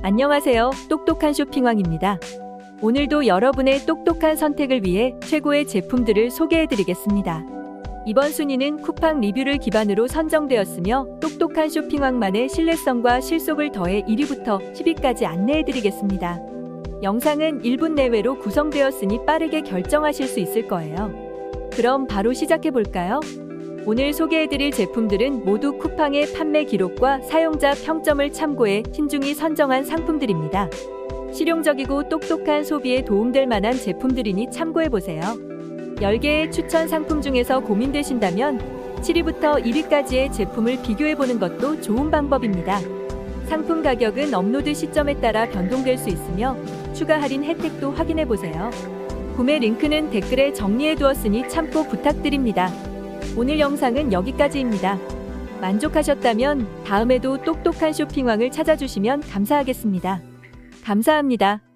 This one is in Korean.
안녕하세요. 똑똑한 쇼핑왕입니다. 오늘도 여러분의 똑똑한 선택을 위해 최고의 제품들을 소개해 드리겠습니다. 이번 순위는 쿠팡 리뷰를 기반으로 선정되었으며 똑똑한 쇼핑왕만의 신뢰성과 실속을 더해 1위부터 10위까지 안내해 드리겠습니다. 영상은 1분 내외로 구성되었으니 빠르게 결정하실 수 있을 거예요. 그럼 바로 시작해 볼까요? 오늘 소개해드릴 제품들은 모두 쿠팡의 판매 기록과 사용자 평점을 참고해 신중히 선정한 상품들입니다. 실용적이고 똑똑한 소비에 도움될 만한 제품들이니 참고해보세요. 10개의 추천 상품 중에서 고민되신다면 7위부터 1위까지의 제품을 비교해보는 것도 좋은 방법입니다. 상품 가격은 업로드 시점에 따라 변동될 수 있으며 추가 할인 혜택도 확인해보세요. 구매 링크는 댓글에 정리해두었으니 참고 부탁드립니다. 오늘 영상은 여기까지입니다. 만족하셨다면 다음에도 똑똑한 쇼핑왕을 찾아주시면 감사하겠습니다. 감사합니다.